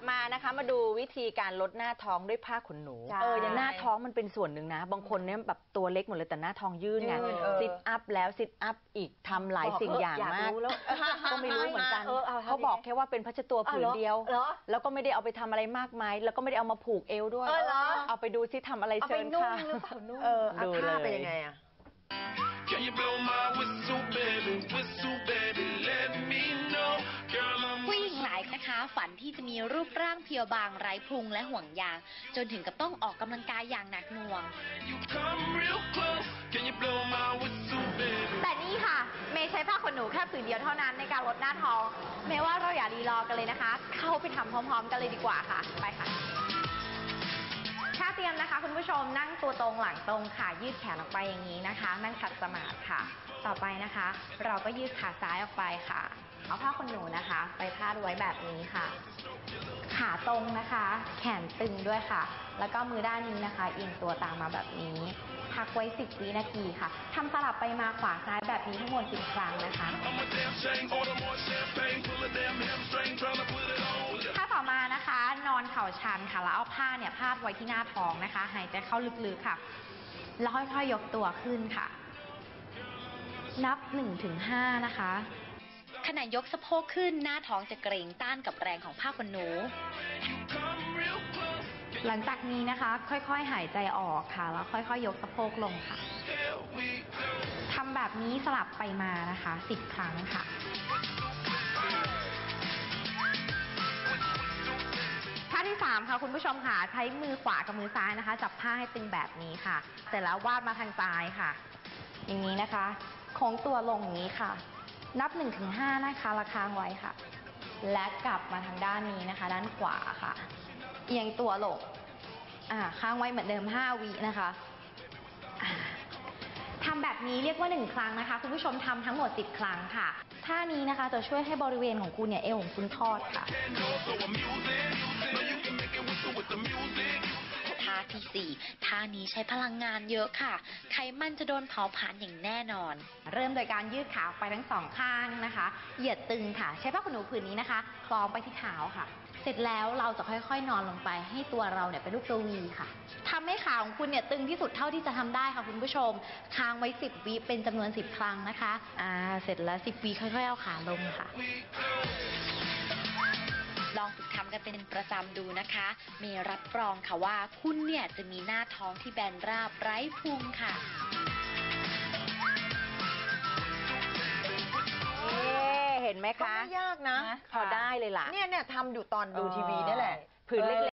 ลับมานะคะ มาดูวิธีการลดหน้าท้องด้วยผ้าขนหนู ใช่เอออย่างหน้าท้องมันเป็นส่วนหนึ่งนะ บางคนเนี่ยแบบตัวเล็กหมดเลยแต่หน้าท้องยื่นไงยื่นเออซิทอัพแล้วซิทอัพอีกทำหลายสิ่งอย่างอยากมากรู้แล้วก็ไม่รู้เหมือนกันเออเอาเขาบอกแค่ว่าเป็นพัชตัวผืนเดียว เหรอ แล้วก็ไม่ได้เอาไปทำอะไรมากมาย แล้วก็ไม่ได้เอามาผูกเอวด้วย เออเหรอ เอาไปดูซิทำอะไรเอาเชิไปญนุ่งค่ะ หรือเปล่านุ่งเออเอาดูผ้าเลย เป็นยังไงอะ ฝันที่จะมีรูปร่างเพรียวบางไร้พุงและห่วงยาง จนถึงกับต้องออกกำลังกายอย่างหนักหน่วง you come real close. Can you blow my whistle, baby? แต่นี่ค่ะ เมย์ใช้ผ้าขนหนูแค่ผืนเดียวเท่านั้นในการลดหน้าท้องเมย์ว่าเราอย่ารีรอกันเลยนะคะ เข้าไปทำพร้อม ๆ กันเลยดีกว่าค่ะ ไปค่ะถ้าเตรียมนะคะ คุณผู้ชมนั่งตัวตรงหลังตรงค่ะ ยืดแขนออกไปอย่างนี้นะคะ นั่งขัดสมาธิค่ะ ต่อไปนะคะ เราก็ยืดขาซ้ายออกไปค่ะ เอาผ้าขนหนูนะคะ ไปพาดไว้แบบนี้ค่ะ ขาตรงนะคะ แขนตึงด้วยค่ะ แล้วก็มือด้านนี้นะคะเอียงตัวตามมาแบบนี้ พักไว้ 10 วินาทีค่ะทำสลับไปมาขวาซ้ายแบบนี้ทั้งหมด10ครั้งนะคะท่าต่อมานะคะ นอนเข่าชันค่ะแล้วเอาผ้าเนี่ยพาดไว้ที่หน้าท้องนะคะ หายใจเข้าลึกๆค่ะ แล้วค่อยๆยกตัวขึ้นค่ะ นับ1ถึง5นะคะ ขณะยกสะโพกขึ้นหน้าท้องจะเกรงต้านกับแรงของผ้าขนหนู หลังจากนี้นะคะ ค่อยๆ หายใจออกค่ะ แล้วค่อยๆ ยกสะโพกลงค่ะทำแบบนี้สลับไปมานะคะ10ครั้งค่ะท่าที่3ค่ะคุณผู้ชมค่ะ ใช้มือขวากับมือซ้ายนะคะ จับผ้าให้ตึงแบบนี้ค่ะ เสร็จแล้ววาดมาทางซ้ายค่ะ อย่างนี้นะคะโค้งตัวลงอย่างนี้ค่ะ นับ 1-5 นะคะและค้างไว้ค่ะ และกลับมาทางด้านนี้นะคะ ด้านขวาค่ะ เอียงตัวลงอ่าค้างไว้เหมือนเดิม 5 วินะคะทำแบบนี้เรียกว่า 1 ครั้งนะคะ คุณผู้ชมทำทั้งหมด 10 ครั้งค่ะ ท่านี้นะคะจะช่วยให้บริเวณของคุณเนี่ยเอวของคุณทอดค่ะ 24ท่านี้ใช้พลังงานเยอะค่ะ ไขมันจะโดนเผาผลาญอย่างแน่นอน เริ่มโดยการยืดขาไปทั้งสองข้างนะคะ เหยียดตึงค่ะ ใช้ผ้าขนหนูผืนนี้นะคะคล้องไปที่เท้าค่ะ เสร็จแล้วเราจะค่อยๆ นอนลงไปให้ตัวเราเนี่ยเป็นรูปตัววีค่ะ ทำให้ขาของคุณเนี่ยตึงที่สุดเท่าที่จะทำได้ค่ะคุณผู้ชม ค้างไว้ 10วิเป็นจำนวน 10 ครั้งนะคะ อ่า เสร็จแล้ว 10วิค่อยๆ เอาขาลงค่ะ ลองฝึกทำกันเป็นประจำดูนะคะเมย์รับรองค่ะว่าคุณเนี่ยจะมีหน้าท้องที่แบนราบไร้พุงค่ะเอ๊ะเห็นไหมก็คะ ไม่ยากนะ พอได้เลยล่ะ เนี่ยเนี่ยทำอยู่ตอนดูทีวีนี่แหละ ผืนเล็กๆ